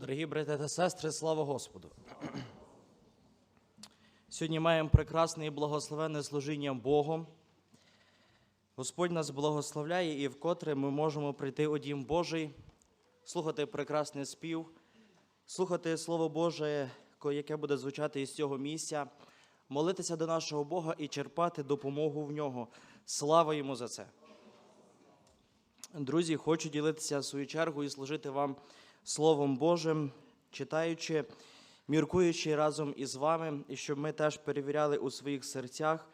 Дорогі брати та сестри, слава Господу! Сьогодні маємо прекрасне і благословенне служіння Богом. Господь нас благословляє і вкотре ми можемо прийти у Дім Божий, слухати прекрасний спів, слухати Слово Боже, яке буде звучати із цього місця, молитися до нашого Бога і черпати допомогу в нього. Слава йому за це! Друзі, хочу ділитися в свою чергу і служити вам Словом Божим, читаючи, міркуючи разом із вами, і щоб ми теж перевіряли у своїх серцях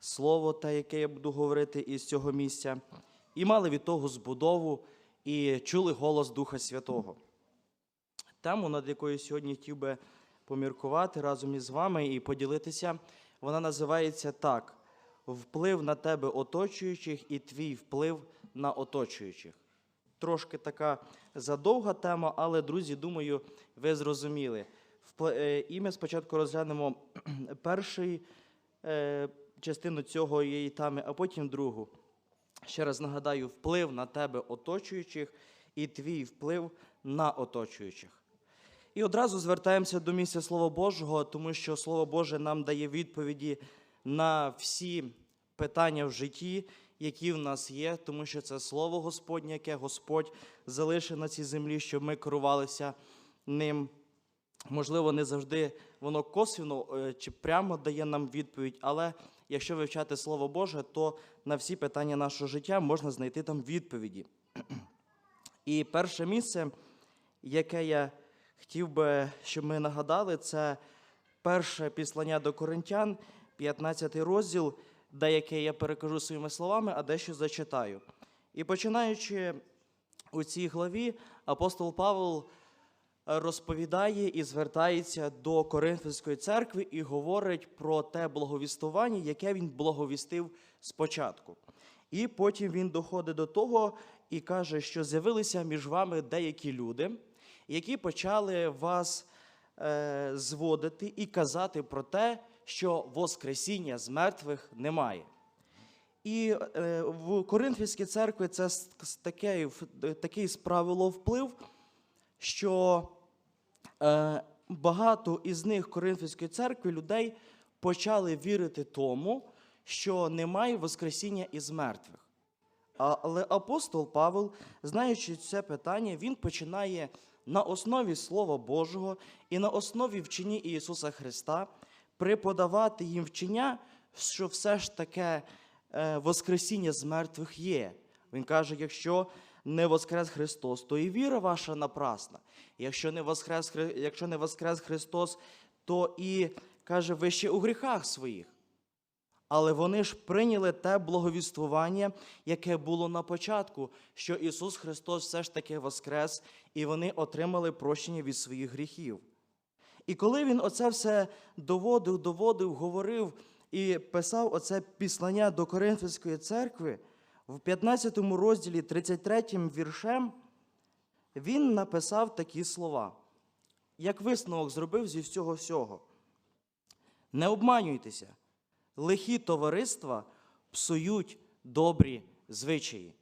слово, те, яке я буду говорити із цього місця, і мали від того збудову і чули голос Духа Святого. Тему, над якою сьогодні хотів би поміркувати разом із вами і поділитися, вона називається так: вплив на тебе оточуючих і твій вплив на оточуючих. Трошки така задовга тема, але, друзі, думаю, ви зрозуміли. Е, І ми спочатку розглянемо першу е, частину цього її теми, а потім другу. Ще раз нагадаю, вплив на тебе оточуючих і твій вплив на оточуючих. І одразу звертаємося до місця Слова Божого, тому що Слово Боже нам дає відповіді на всі питання в житті, які в нас є, тому що це Слово Господнє, яке Господь залишив на цій землі, щоб ми керувалися ним. Можливо, не завжди воно косвіно е, чи прямо дає нам відповідь, але якщо вивчати Слово Боже, то на всі питання нашого життя можна знайти там відповіді. І перше місце, яке я хотів би, щоб ми нагадали, це перше післання до Коринтян, 15 розділ, деяке я перекажу своїми словами, а дещо зачитаю. І починаючи у цій главі, апостол Павел розповідає і звертається до Коринфянської церкви і говорить про те благовістування, яке він благовістив спочатку. І потім він доходить до того і каже, що з'явилися між вами деякі люди, які почали вас е, зводити і казати про те, що Воскресіння з мертвих немає. І е, в Коринфянській церкві це с- такий справило вплив, що е, багато із них Коринфянської церкви людей почали вірити тому, що немає Воскресіння із мертвих. Але апостол Павел, знаючи це питання, він починає на основі Слова Божого і на основі вчення Ісуса Христа преподавати їм вчення, що все ж таке е, Воскресіння з мертвих є. Він каже: якщо не воскрес Христос, то і віра ваша напрасна. Якщо не воскрес, якщо не воскрес Христос, то і каже, ви ще у гріхах своїх. Але вони ж прийняли те благовіствування, яке було на початку, що Ісус Христос все ж таки воскрес, і вони отримали прощення від своїх гріхів. І коли він оце все доводив, доводив, говорив і писав оце післання до Коринфянської церкви, в 15 розділі 33 віршем, він написав такі слова. Як висновок зробив зі всього всього. Не обманюйтеся, лихі товариства псують добрі звичаї.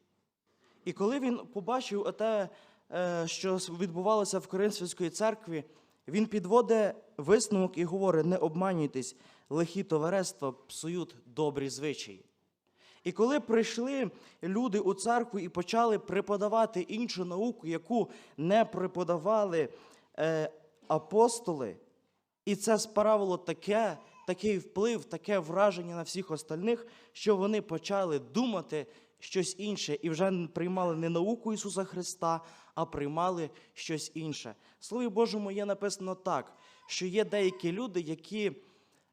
І коли він побачив те, е, що відбувалося в Коринфянській церкві, він підводить висновок і говорить: не обманюйтесь, лихі товариства псують добрі звичаї. І коли прийшли люди у церкву і почали преподавати іншу науку, яку не преподавали е, апостоли, і це справило таке, такий вплив, таке враження на всіх остальних, що вони почали думати щось інше і вже приймали не науку Ісуса Христа, а приймали щось інше. В Слові Божому є написано так, що є деякі люди, які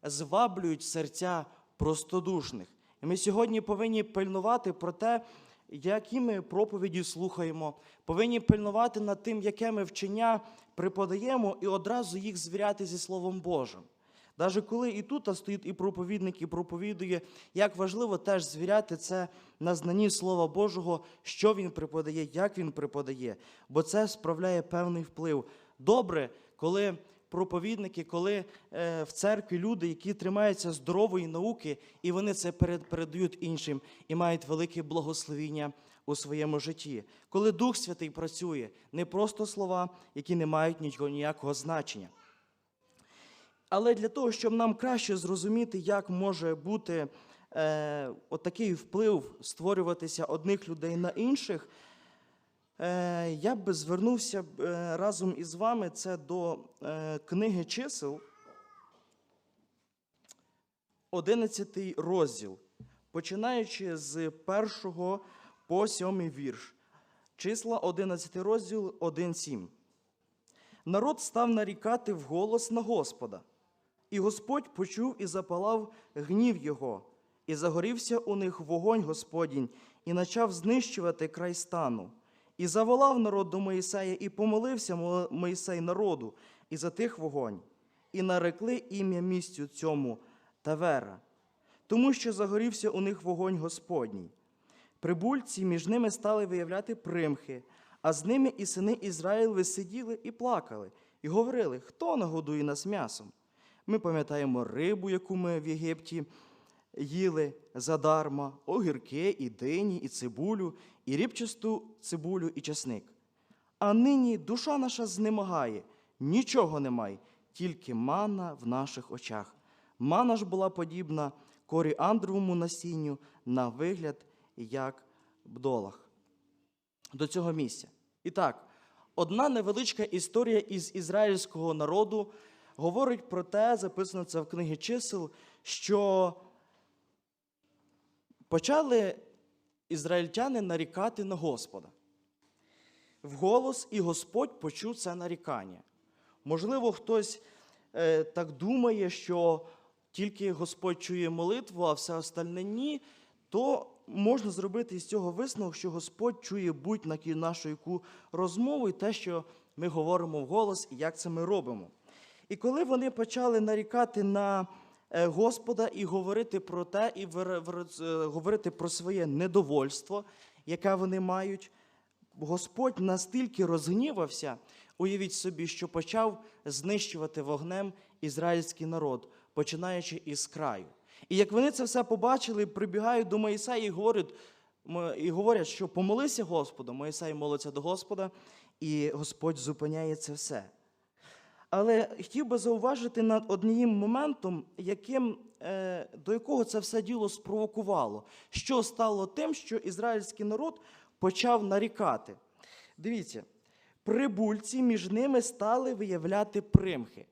зваблюють серця простодушних. І ми сьогодні повинні пильнувати про те, які ми проповіді слухаємо, повинні пильнувати над тим, яке ми вчення преподаємо, і одразу їх звіряти зі Словом Божим. Навіть коли і тут стоїть і проповідник, і проповідує, як важливо теж звіряти це на знанні Слова Божого, що він преподає, як він преподає, бо це справляє певний вплив. Добре, коли проповідники, коли е, в церкві люди, які тримаються здорової науки, і вони це перед- передають іншим і мають велике благословіння у своєму житті, коли Дух Святий працює, не просто слова, які не мають нічого- ніякого значення. Але для того, щоб нам краще зрозуміти, як може бути е, отакий вплив створюватися одних людей на інших, е, я б звернувся е, разом із вами це до е, книги чисел, 11 розділ, починаючи з першого по сьомий вірш. Числа 11 розділ 1.7. Народ став нарікати вголос на Господа. І Господь почув і запалав гнів його, і загорівся у них вогонь Господінь, і почав знищувати край стану. І заволав народ до Моїсея, і помолився Моїсей народу, і затих вогонь, і нарекли ім'я місцю цьому Тавера, тому що загорівся у них вогонь Господній. Прибульці між ними стали виявляти примхи, а з ними і сини Ізраїлеви сиділи і плакали, і говорили, хто нагодує нас м'ясом. Ми пам'ятаємо рибу, яку ми в Єгипті їли задарма, огірки, і дині, і цибулю, і рібчасту цибулю, і часник. А нині душа наша знемагає, нічого немає, тільки мана в наших очах. Мана ж була подібна коріандровому насінню на вигляд, як бдолах. До цього місця. І так, одна невеличка історія із ізраїльського народу говорить про те, записано це в книгі чисел, що почали ізраїльтяни нарікати на Господа. Вголос, і Господь почув це нарікання. Можливо, хтось е, так думає, що тільки Господь чує молитву, а все остальне ні, то можна зробити з цього висновок, що Господь чує будь-на нашу яку розмову і те, що ми говоримо вголос, і як це ми робимо. І коли вони почали нарікати на е, Господа і говорити про те, і е, говорити про своє недовольство, яке вони мають, Господь настільки розгнівався, уявіть собі, що почав знищувати вогнем ізраїльський народ, починаючи із краю. І як вони це все побачили, прибігають до Моїсея і говорять, і говорять, що помолися Господу. Моїсей молиться до Господа, і Господь зупиняє це все. Але хотів би зауважити над одним моментом, яким, е, до якого це все діло спровокувало, що стало тим, що ізраїльський народ почав нарікати. Дивіться, прибульці між ними стали виявляти примхи.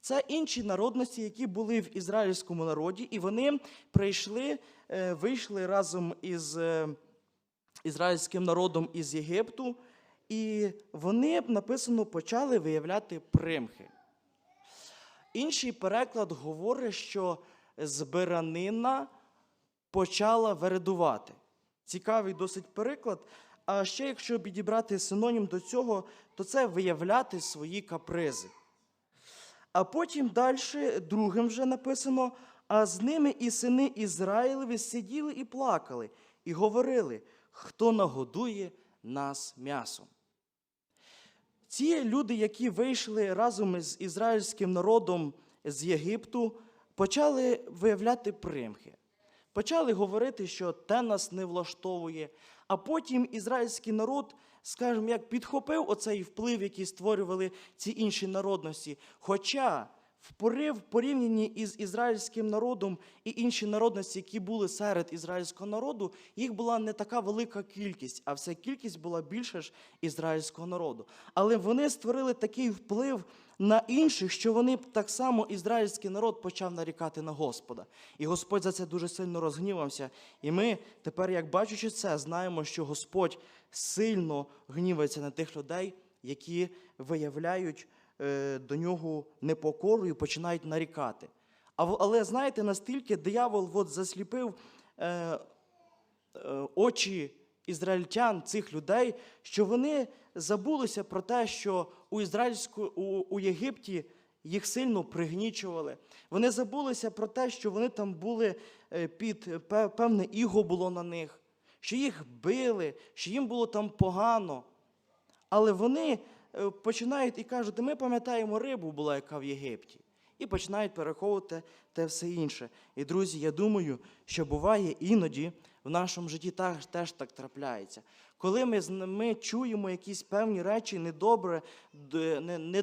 Це інші народності, які були в ізраїльському народі, і вони прийшли, е, вийшли разом із е, ізраїльським народом із Єгипту, і вони написано почали виявляти примхи. Інший переклад говорить, що збиранина почала вередувати. Цікавий досить переклад. А ще, якщо підібрати синонім до цього, то це виявляти свої капризи. А потім далі, другим вже написано: а з ними і сини Ізраїлеві сиділи і плакали, і говорили, хто нагодує нас м'ясом. Ці люди, які вийшли разом з ізраїльським народом з Єгипту, почали виявляти примхи. Почали говорити, що те нас не влаштовує. А потім ізраїльський народ, скажімо, як підхопив оцей вплив, який створювали ці інші народності. Хоча в порівнянні із ізраїльським народом і інші народності, які були серед ізраїльського народу, їх була не така велика кількість, а вся кількість була більше ж ізраїльського народу. Але вони створили такий вплив на інших, що вони так само ізраїльський народ почав нарікати на Господа. І Господь за це дуже сильно розгнівався. І ми тепер, як бачучи це, знаємо, що Господь сильно гнівається на тих людей, які виявляють до нього непокору і починають нарікати. Але знаєте, настільки диявол от засліпив е, е, очі ізраїльтян, цих людей, що вони забулися про те, що у, ізраїльську, у, у Єгипті їх сильно пригнічували. Вони забулися про те, що вони там були е, під певне іго було на них, що їх били, що їм було там погано. Але вони е, починають і кажуть, ми пам'ятаємо рибу була, яка в Єгипті. і починають переховувати те все інше. І друзі, я думаю, що буває іноді в нашому житті теж, так трапляється. Коли ми, ми чуємо якісь певні речі недобре,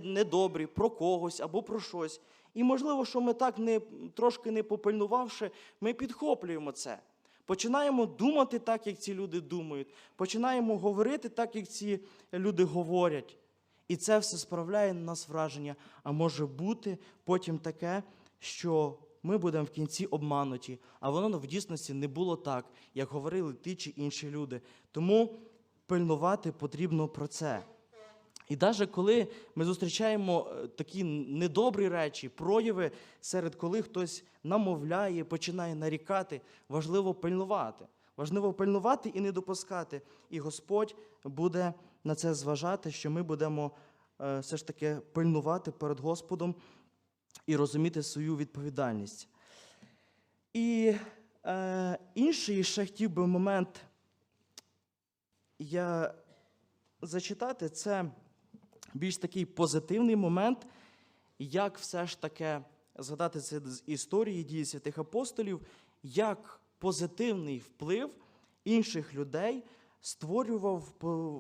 недобрі про когось або про щось. І можливо, що ми так не трошки не попильнувавши, ми підхоплюємо це. Починаємо думати так, як ці люди думають, починаємо говорити так, як ці люди говорять. І це все справляє на нас враження. А може бути потім таке, що ми будемо в кінці обмануті, а воно в дійсності не було так, як говорили ті чи інші люди. Тому пильнувати потрібно про це. І навіть коли ми зустрічаємо е, такі недобрі речі, прояви, серед коли хтось намовляє, починає нарікати, важливо пильнувати. Важливо пильнувати і не допускати. І Господь буде на це зважати, що ми будемо е, все ж таки пильнувати перед Господом і розуміти свою відповідальність. І е, інший ще хотів би момент я зачитати це більш такий позитивний момент, як все ж таки згадати це з історії дії святих апостолів, як позитивний вплив інших людей створював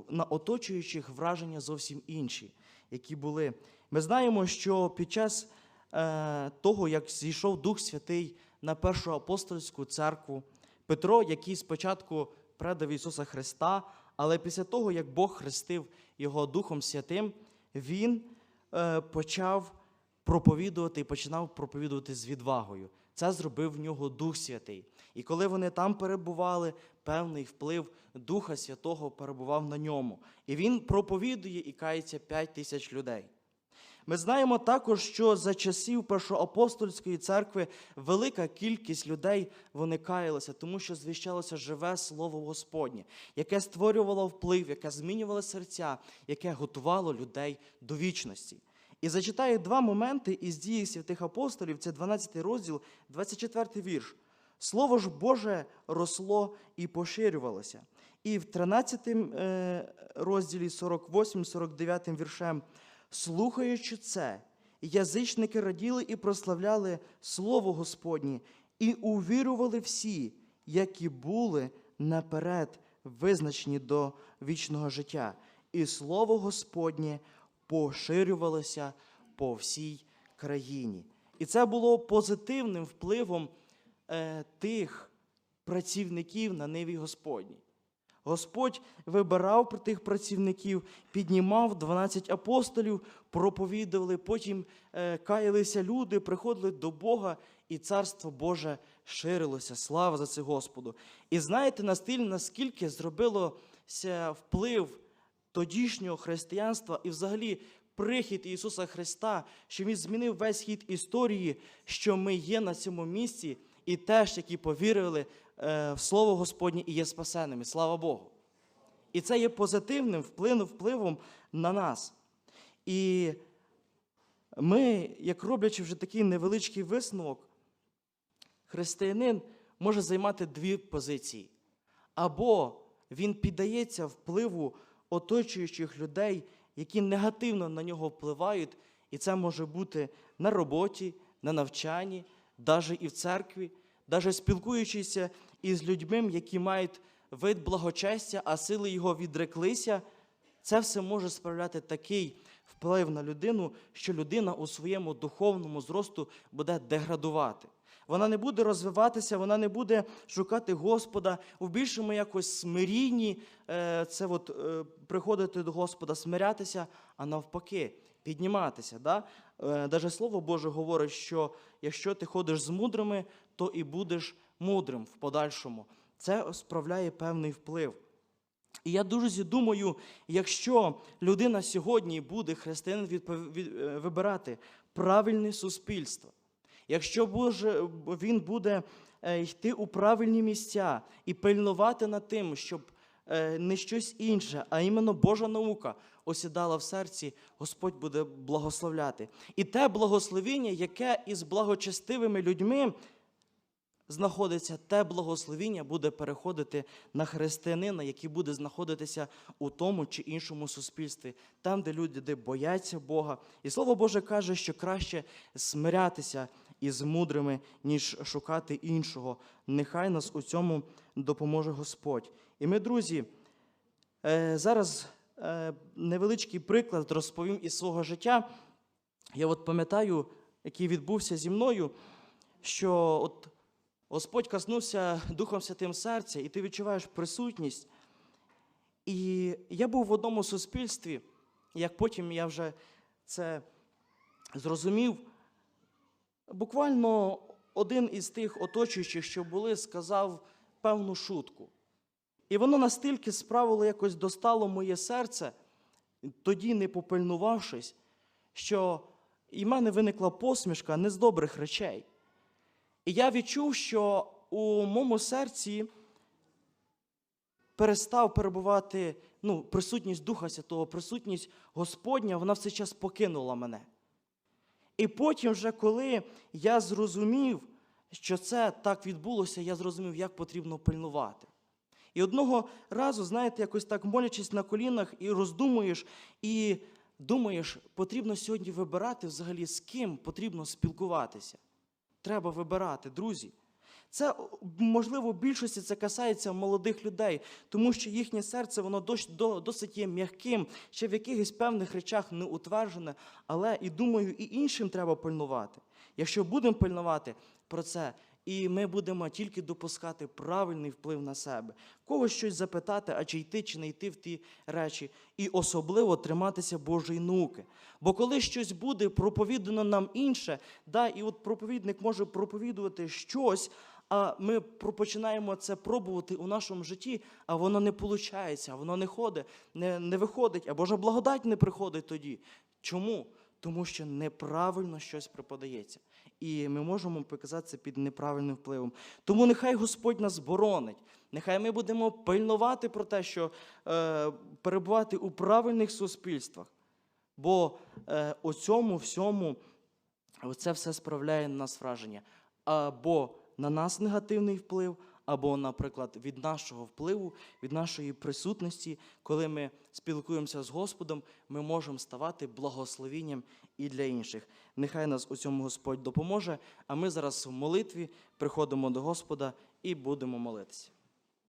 на оточуючих враження зовсім інші, які були. Ми знаємо, що під час е, того, як зійшов Дух Святий на першу апостольську церкву, Петро, який спочатку предав Ісуса Христа, але після того, як Бог хрестив його Духом Святим, він е, почав проповідувати і починав проповідувати з відвагою. Це зробив в нього Дух Святий. І коли вони там перебували, певний вплив Духа Святого перебував на ньому. І він проповідує і кається 5 тисяч людей. Ми знаємо також, що за часів Першоапостольської церкви велика кількість людей вони каялися, тому що звіщалося живе Слово Господнє, яке створювало вплив, яке змінювало серця, яке готувало людей до вічності. І зачитаю два моменти із дії святих апостолів, це 12 розділ, 24 вірш. Слово ж Боже росло і поширювалося. І в 13 е, розділі 48-49 віршем Слухаючи це, язичники раділи і прославляли Слово Господнє, і увірували всі, які були наперед визначені до вічного життя. І Слово Господнє поширювалося по всій країні. І це було позитивним впливом е, тих працівників на ниві Господній. Господь вибирав тих працівників, піднімав 12 апостолів, проповідували, потім е, каялися люди, приходили до Бога, і Царство Боже ширилося. Слава за це Господу. І знаєте, настільки, наскільки зробилося вплив тодішнього християнства і взагалі прихід Ісуса Христа, що Він змінив весь хід історії, що ми є на цьому місці, і теж, які повірили е, в Слово Господнє і є спасеними. Слава Богу. І це є позитивним впливом на нас. І ми, як роблячи вже такий невеличкий висновок, християнин може займати дві позиції. Або він піддається впливу оточуючих людей, які негативно на нього впливають, і це може бути на роботі, на навчанні, навіть і в церкві, навіть спілкуючися із людьми, які мають вид благочестя, а сили його відреклися, це все може справляти такий вплив на людину, що людина у своєму духовному зросту буде деградувати. Вона не буде розвиватися, вона не буде шукати Господа у більшому якось смирінні, е, це от е, приходити до Господа, смирятися, а навпаки, підніматися. Да? Е, Даже Слово Боже говорить, що якщо ти ходиш з мудрими, то і будеш мудрим в подальшому. Це справляє певний вплив. І я дуже думаю, якщо людина сьогодні буде християнин вибирати правильне суспільство, якщо він буде е, йти у правильні місця і пильнувати над тим, щоб е, не щось інше, а іменно Божа наука осідала в серці, Господь буде благословляти. І те благословіння, яке із благочестивими людьми знаходиться, те благословіння буде переходити на християнина, який буде знаходитися у тому чи іншому суспільстві, там, де люди бояться Бога. І слово Боже каже, що краще смирятися із мудрими, ніж шукати іншого. Нехай нас у цьому допоможе Господь. І ми, друзі, е, зараз е, невеличкий приклад розповім із свого життя. Я от пам'ятаю, який відбувся зі мною, що от Господь коснувся Духом Святим серця, і ти відчуваєш присутність. І я був в одному суспільстві, як потім я вже це зрозумів, буквально один із тих оточуючих, що були, сказав певну шутку. І воно настільки справило якось достало моє серце, тоді не попильнувавшись, що і в мене виникла посмішка не з добрих речей. І я відчув, що у моєму серці перестав перебувати ну, присутність Духа Святого, присутність Господня, вона в цей час покинула мене. І потім, вже коли я зрозумів, що це так відбулося, я зрозумів, як потрібно пильнувати. І одного разу, знаєте, якось так молячись на колінах і роздумуєш, і думаєш, потрібно сьогодні вибирати взагалі, з ким потрібно спілкуватися. Треба вибирати, друзі. Це, можливо, в більшості це касається молодих людей, тому що їхнє серце воно дос- до- досить є м'яким, ще в якихось певних речах не утверджене, але і думаю, і іншим треба пильнувати. Якщо будемо пильнувати про це, і ми будемо тільки допускати правильний вплив на себе, когось щось запитати, а чи йти, чи не йти в ті речі, і особливо триматися Божої науки. Бо коли щось буде проповідано нам інше, да, і от проповідник може проповідувати щось, а ми починаємо це пробувати у нашому житті, а воно не виходить, воно не ходить, не, не виходить, а Божа благодать не приходить тоді. Чому? Тому що неправильно щось преподається. І ми можемо показатися під неправильним впливом. Тому нехай Господь нас боронить. Нехай ми будемо пильнувати про те, що е, перебувати у правильних суспільствах. Бо е, у цьому всьому це все справляє на нас враження. Або на нас негативний вплив, або, наприклад, від нашого впливу, від нашої присутності, коли ми спілкуємося з Господом, ми можемо ставати благословінням і для інших. Нехай нас у цьому Господь допоможе. А ми зараз в молитві приходимо до Господа і будемо молитися.